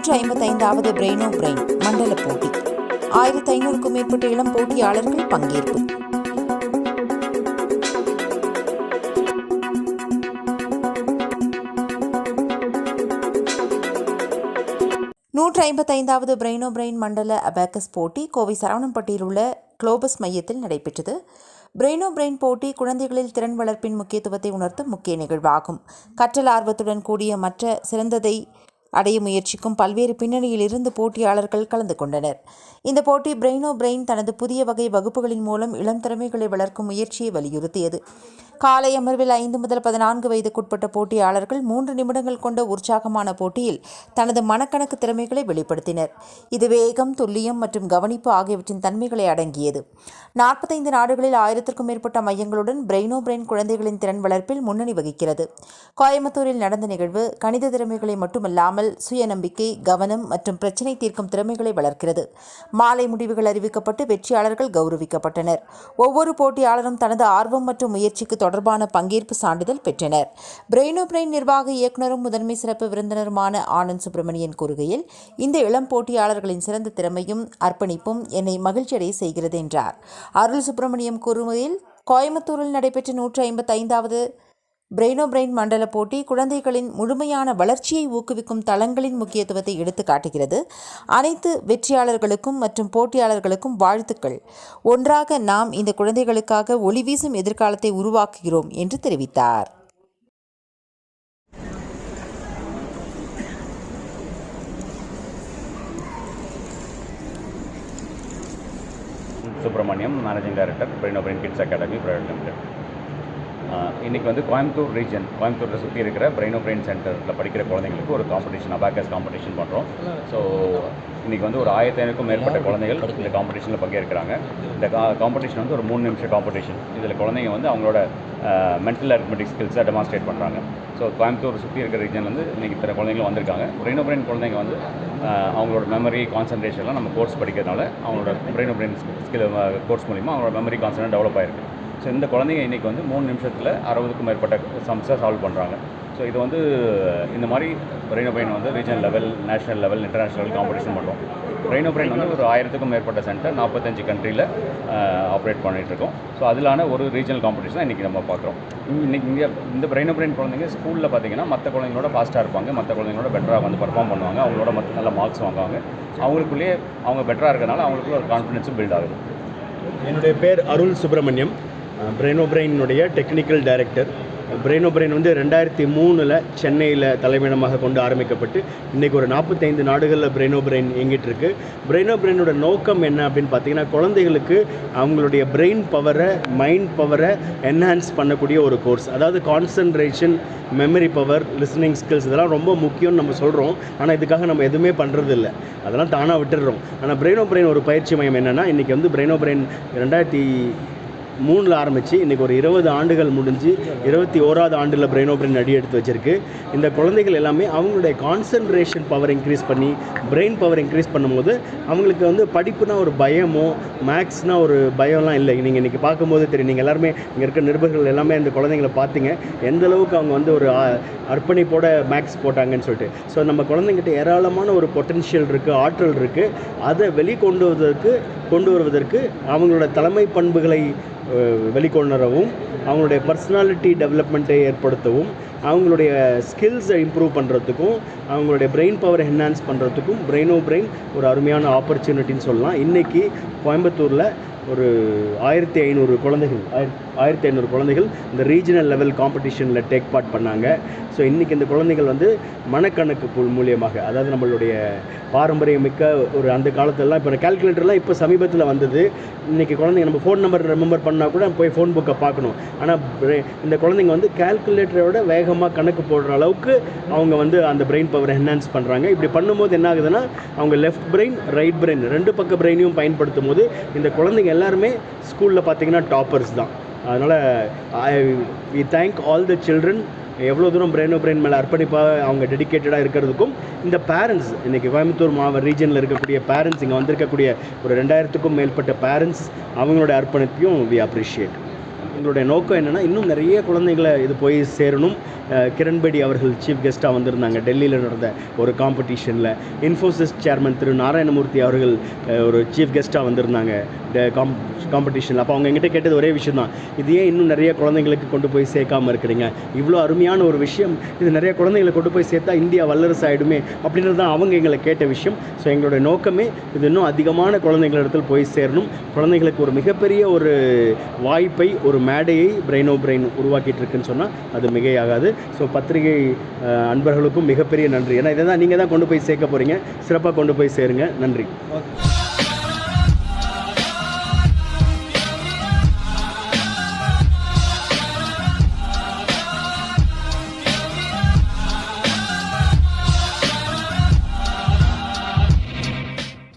நூற்று ஐம்பத்தைந்தாவது பிரெயினோ பிரெயின் மண்டல போட்டி. ஆயிரத்தி ஐநூறுக்கும் மேற்பட்ட இளம் போட்டியாளர்கள் பங்கேற்பு. நூற்று ஐம்பத்தைந்தாவது பிரெயினோ பிரெயின் மண்டல அபேக்கஸ் போட்டி கோவை சரவணம்பட்டியில் உள்ள குளோபஸ் மையத்தில் நடைபெற்றது. பிரெயினோ பிரெயின் போட்டி குழந்தைகளில் திறன் வளர்ப்பின் முக்கியத்துவத்தை உணர்த்தும் முக்கிய நிகழ்வாகும். கற்றல் ஆர்வத்துடன் கூடிய மற்ற சிறந்ததை அடைய முயற்சிக்கும் பல்வேறு பின்னணியில் இருந்து போட்டியாளர்கள் கலந்து கொண்டனர். இந்த போட்டி பிரெயினோ பிரெயின் தனது புதிய வகை வகுப்புகளின் மூலம் இளம் திறமைகளை வளர்க்கும் முயற்சியை வலியுறுத்தியது. காலை அமர்வில் ஐந்து முதல் பதினான்கு வயதுக்குட்பட்ட போட்டியாளர்கள் மூன்று நிமிடங்கள் கொண்ட உற்சாகமான போட்டியில் தனது மனக்கணக்கு திறமைகளை வெளிப்படுத்தினர். இது வேகம் துல்லியம் மற்றும் கவனிப்பு ஆகியவற்றின் தன்மைகளை அடங்கியது. நாற்பத்தைந்து நாடுகளில் ஆயிரத்திற்கும் மேற்பட்ட மையங்களுடன் பிரெயினோ பிரெயின் குழந்தைகளின் திறன் வளர்ப்பில் முன்னணி வகிக்கிறது. கோயம்புத்தூரில் நடந்த நிகழ்வு கணித திறமைகளை மட்டுமல்லாமல் சுயநம்பிக்கை கவனம் மற்றும் பிரச்சினை தீர்க்கும் திறமைகளை வளர்க்கிறது. மாலை முடிவுகள் அறிவிக்கப்பட்டு வெற்றியாளர்கள் கௌரவிக்கப்பட்டனர். ஒவ்வொரு போட்டியாளரும் தனது ஆர்வம் மற்றும் முயற்சிக்கு தொடர்பான பங்கேற்பு சான்றிதழ் பெற்றனர். பிரெயினோ பிரெயின் நிர்வாக இயக்குனரும் முதன்மை சிறப்பு விருந்தினருமான ஆனந்த் சுப்பிரமணியன் கூறுகையில் இந்த இளம் போட்டியாளர்களின் சிறந்த திறமையும் அர்ப்பணிப்பும் என்னை மகிழ்ச்சியடைய செய்கிறது என்றார். அருள் சுப்பிரமணியம் கூறுகையில் கோயம்புத்தூரில் நடைபெற்ற நூற்றி ஐம்பத்தைந்தாவது பிரெயினோ பிரெயின் மண்டல போட்டி குழந்தைகளின் முழுமையான வளர்ச்சியை ஊக்குவிக்கும் தளங்களின் முக்கியத்துவத்தை எடுத்து காட்டுகிறது. அனைத்து வெற்றியாளர்களுக்கும் மற்றும் போட்டியாளர்களுக்கும் வாழ்த்துக்கள். ஒன்றாக நாம் இந்த குழந்தைகளுக்காக ஒளிவீசும் எதிர்காலத்தை உருவாக்குகிறோம் என்று தெரிவித்தார். Subramaniam managing director Brain Brain Kids Academy Private Limited. இன்றைக்கி வந்து கோயம்புத்தூர் ரீஜன் கோயம்புத்தூரில் சுற்றி இருக்கிற பிரெயினோ பிரெயின் சென்டரில் படிக்கிற குழந்தைங்களுக்கு ஒரு காம்படிஷன் அபாக்கஸ் காம்படிஷன் பண்ணுறோம் ஸோ இன்றைக்கி வந்து ஒரு ஆயிரத்தி ஐநூறுக்கும் மேற்பட்ட குழந்தைகள் இந்த காம்படிஷனில் பங்கேற்கிறாங்க. இந்த கா காம்படிஷன் வந்து ஒரு மூணு நிமிஷம் காம்படிஷன் இதில் குழந்தைங்க வந்து அவங்களோட மென்டல் அரித்மெட்டிக் ஸ்கில்ஸை டெமான்ஸ்ட்ரேட் பண்ணுறாங்க ஸோ கோயம்புத்தூர் சுற்றி இருக்கிற ரீஜன்லேருந்து இன்றைக்கி இத்தனை குழந்தைங்களும் வந்திருக்காங்க. பிரெயினோ பிரெயின் குழந்தைங்க வந்து அவங்களோட மெமரி கான்சன்ட்ரேஷன்லாம் நம்ம கோர்ஸ் படிக்கிறதுனால அவங்களோட பிரெயினோ பிரெயின் ஸ்கில் கோர்ஸ் மூலிமா அவங்களோட மெமரி கான்சன்ட்ரேட் டெவலப் ஆயிருக்கு. ஸோ இந்த குழந்தைங்க இன்றைக்கி வந்து மூணு நிமிஷத்தில் அறுபதுக்கும் மேற்பட்ட சம்ஸை சால்வ் பண்ணுறாங்க ஸோ இது வந்து இந்த மாதிரி பிரெயினோ பிரெயின் வந்து regional level national level international level competition பண்ணுறோம் பிரெயினோ பிரெயின் வந்து ஒரு ஆயிரத்துக்கும் மேற்பட்ட சென்டர் நாற்பத்தஞ்சு கண்ட்ரியில் ஆப்ரேட் பண்ணிகிட்டு இருக்கோம் ஸோ அதிலான ஒரு ரீஜனல் காம்படிஷன் இன்றைக்கி நம்ம பார்க்குறோம் இன்றைக்கி இங்கே இந்த பிரெயினோ பிரெயின் குழந்தைங்க ஸ்கூலில் பார்த்தீங்கன்னா மற்ற குழந்தைங்களோட ஃபாஸ்ட்டாக இருப்பாங்க மற்ற குழந்தைங்களோட பெட்டராக வந்து பர்ஃபார்ம் பண்ணுவாங்க அவங்களோட மற்ற நல்ல மார்க்ஸ் வாங்குவாங்க. அவங்களுக்குள்ளேயே அவங்க பெட்டராக இருக்கிறனால அவங்களுக்குள்ள ஒரு கான்ஃபிடென்ஸும் பில்ட் ஆகுது. என்னுடைய பேர் அருள் சுப்பிரமணியம். பிரெயினோ பிரெயினுடைய டெக்னிக்கல் டைரக்டர் பிரெயினோ பிரெயின் வந்து ரெண்டாயிரத்தி மூணில் சென்னையில் தலைமையிடமாக கொண்டு ஆரம்பிக்கப்பட்டு இன்றைக்கி ஒரு நாற்பத்தைந்து நாடுகளில் பிரெயினோ பிரெயின் இயங்கிட்டு இருக்கு. பிரெயினோ பிரெயினோட நோக்கம் என்ன அப்படின்னு பார்த்தீங்கன்னா குழந்தைகளுக்கு அவங்களுடைய பிரெயின் பவரை மைண்ட் பவரை என்ஹான்ஸ் பண்ணக்கூடிய ஒரு கோர்ஸ் அதாவது concentration memory power listening skills இதெல்லாம் ரொம்ப முக்கியம்னு நம்ம சொல்கிறோம் ஆனால் இதுக்காக நம்ம எதுவுமே பண்ணுறது இல்லை அதெல்லாம் தானாக விட்டுடுறோம் ஆனால் பிரெயினோ பிரெயின் ஒரு பயிற்சி மையம் என்னென்னா இன்றைக்கி வந்து பிரெயினோ பிரெயின் ரெண்டாயிரத்தி மூணில் ஆரம்பித்து இன்றைக்கி ஒரு இருபது ஆண்டுகள் முடிஞ்சு இருபத்தி ஓராவது ஆண்டில் பிரெயினோ பிரெயின் அடி எடுத்து வச்சிருக்கு. இந்த குழந்தைகள் எல்லாமே அவங்களுடைய கான்சன்ட்ரேஷன் பவர் இன்க்ரீஸ் பண்ணி பிரெயின் பவர் இன்க்ரீஸ் பண்ணும்போது அவங்களுக்கு வந்து படிப்புனா ஒரு பயமோ மேக்ஸ்னால் ஒரு பயம்லாம் இல்லை. நீங்கள் இன்றைக்கி பார்க்கும்போது தெரியும். நீங்கள் எல்லாருமே இங்கே இருக்க நிருபர்கள் எல்லாமே இந்த குழந்தைங்களை பார்த்தீங்க. எந்த அளவுக்கு அவங்க வந்து ஒரு அர்ப்பணிப்போட மேக்ஸ் போட்டாங்கன்னு சொல்லிட்டு. ஸோ நம்ம குழந்தைங்கிட்ட ஏராளமான ஒரு பொட்டென்ஷியல் இருக்குது ஆற்றல் இருக்குது அதை வெளிக்கொண்டு வருவதற்கு கொண்டு வருவதற்கு அவங்களோட தலைமை பண்புகளை வெளிக்கொணரவும் அவங்களுடைய பர்சனாலிட்டி டெவலப்மெண்ட்டை ஏற்படுத்தவும் அவங்களுடைய ஸ்கில்ஸை இம்ப்ரூவ் பண்ணுறதுக்கும் அவங்களுடைய பிரெயின் பவரை என்ஹான்ஸ் பண்ணுறதுக்கும் பிரெயினோ பிரெயின் ஒரு அருமையான ஆப்பர்ச்சுனிட்டின்னு சொல்லலாம். இன்றைக்கி கோயம்புத்தூரில் ஒரு ஆயிரத்தி ஐநூறு குழந்தைகள் ஆயிரத்தி ஆயிரத்தி ஐநூறு குழந்தைகள் இந்த ரீஜனல் லெவல் காம்படிஷனில் டேக் பார்ட் பண்ணாங்க. ஸோ இன்றைக்கி இந்த குழந்தைகள் வந்து மனக்கணக்கு புல் மூலியமாக அதாவது நம்மளுடைய பாரம்பரியமிக்க ஒரு அந்த காலத்துலலாம் இப்போ கால்குலேட்டர்லாம் இப்போ சமீபத்தில் வந்தது. இன்றைக்கி குழந்தைங்க நம்ம ஃபோன் நம்பர் ரிமெம்பர் பண்ணால் கூட போய் ஃபோன் புக்கை பார்க்கணும். ஆனால் இந்த குழந்தைங்க வந்து கால்குலேட்டரோட வேகமாக கணக்கு போடுற அளவுக்கு அவங்க வந்து அந்த பிரெயின் பவரை என்ஹான்ஸ் பண்ணுறாங்க இப்படி பண்ணும்போது என்ன ஆகுதுன்னா அவங்க லெஃப்ட் பிரெயின் ரைட் பிரெயின் ரெண்டு பக்க பிரெயினையும் பயன்படுத்தும் போது இந்த குழந்தைங்க எல்லாருமே ஸ்கூலில் பார்த்தீங்கன்னா டாப்பர்ஸ் தான். அதனால் I we thank all the children எவ்வளோ தூரம் பிரெயினோ பிரெயின் மேலே அர்ப்பணிப்பாக அவங்க டெடிகேட்டடாக இருக்கிறதுக்கும் இந்த பேரண்ட்ஸ் இன்றைக்கி கோயம்புத்தூர் மாவட்ட ரீஜனில் இருக்கக்கூடிய பேரண்ட்ஸ் இங்கே வந்திருக்கக்கூடிய ஒரு ரெண்டாயிரத்துக்கும் மேற்பட்ட பேரண்ட்ஸ் அவங்களோட அர்ப்பணிப்பையும் வி அப்ரிஷியேட் எங்களுடைய நோக்கம் என்னென்னா இன்னும் நிறைய குழந்தைகளை இது போய் சேரணும். கிரண்பேடி அவர்கள் சீஃப் கெஸ்ட்டாக வந்திருந்தாங்க. டெல்லியில் நடந்த ஒரு காம்படிஷனில் இன்ஃபோசிஸ் சேர்மன் திரு நாராயணமூர்த்தி அவர்கள் ஒரு சீஃப் கெஸ்ட்டாக வந்திருந்தாங்க. காம் காம்படிஷனில் அப்போ அவங்க எங்கிட்ட கேட்டது ஒரே விஷயம் தான் இது ஏன் இன்னும் நிறைய குழந்தைங்களுக்கு கொண்டு போய் சேர்க்காம இருக்கிறீங்க. இவ்வளோ அருமையான ஒரு விஷயம். இது நிறைய குழந்தைங்களை கொண்டு போய் சேர்த்தா இந்தியா வல்லரசு ஆகிடுமே அப்படின்றது தான் அவங்க எங்களை கேட்ட விஷயம். ஸோ எங்களுடைய நோக்கமே இது இன்னும் அதிகமான குழந்தைங்களிடத்தில் போய் சேரணும். குழந்தைங்களுக்கு ஒரு மிகப்பெரிய ஒரு வாய்ப்பை ஒரு மேடையை பிரெயினோ பிரெயின் oh உருவாக்கிட்டு இருக்குன்னு சொன்னால் அது மிகையாகாது. ஸோ பத்திரிகை அன்பர்களுக்கும் மிகப்பெரிய நன்றி. ஏன்னா இதை தான் நீங்கள் தான் கொண்டு போய் சேர்க்க போகிறீங்க சிறப்பாக கொண்டு போய் சேருங்க. நன்றி. ஓகே.